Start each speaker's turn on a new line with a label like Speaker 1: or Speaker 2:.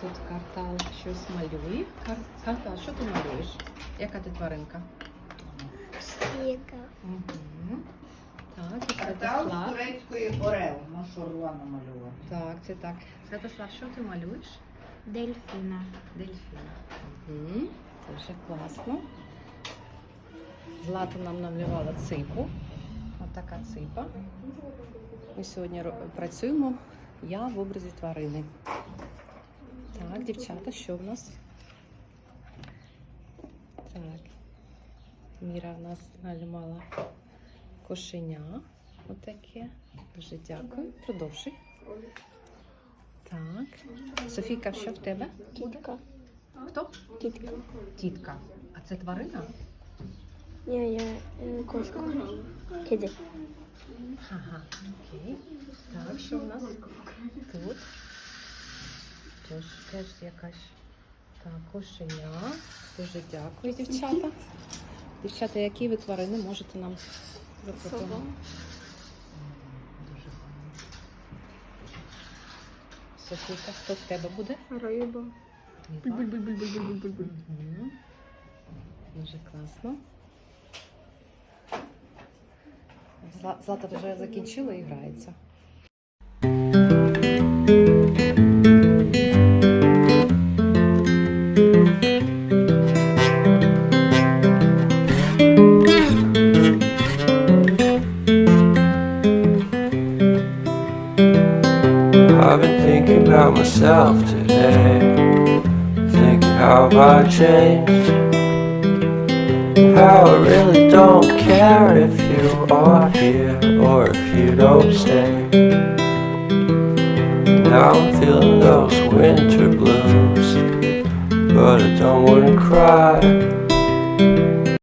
Speaker 1: тут картал щось малює. Кар... Картал, що ти малюєш? Яка ти тваринка?
Speaker 2: Сіка.
Speaker 1: Угу. Так,
Speaker 3: Картал з
Speaker 1: Святослав.
Speaker 3: турецької орел. Ну, Рула намалювала.
Speaker 1: Так, це так. Святослав, що ти малюєш?
Speaker 2: Дельфіна.
Speaker 1: Дельфіна. Угу. Це вже класно. Злата нам намалювала ципу. Отака ципа. Ми сьогодні ро- працюємо. Я в образі тварини. Дівчата, що в нас? Так. Міра в нас намалювала кошеня. Отаке. Дуже дякую. Продовжуй. Так. Софійка, що в тебе?
Speaker 2: Кітка.
Speaker 1: Хто?
Speaker 2: Кітка.
Speaker 1: Тітка. А це тварина?
Speaker 2: Ні, я е, кошка. Киди.
Speaker 1: Ага, окей. Так, що в нас тут? Теж, якась так, кошеня. Дуже дякую, дівчата. Дівчата, які ви тварини можете нам запропонувати? Софійка, хто в тебе буде?
Speaker 2: Риба.
Speaker 1: Мгм. Дуже класно. Зла- Злата вже закінчила і грається.
Speaker 4: I've been thinking about myself today. Thinking how I changed? How I really don't care if you are here or if you don't stay. Now I'm feeling those winter blues, but I don't wanna cry.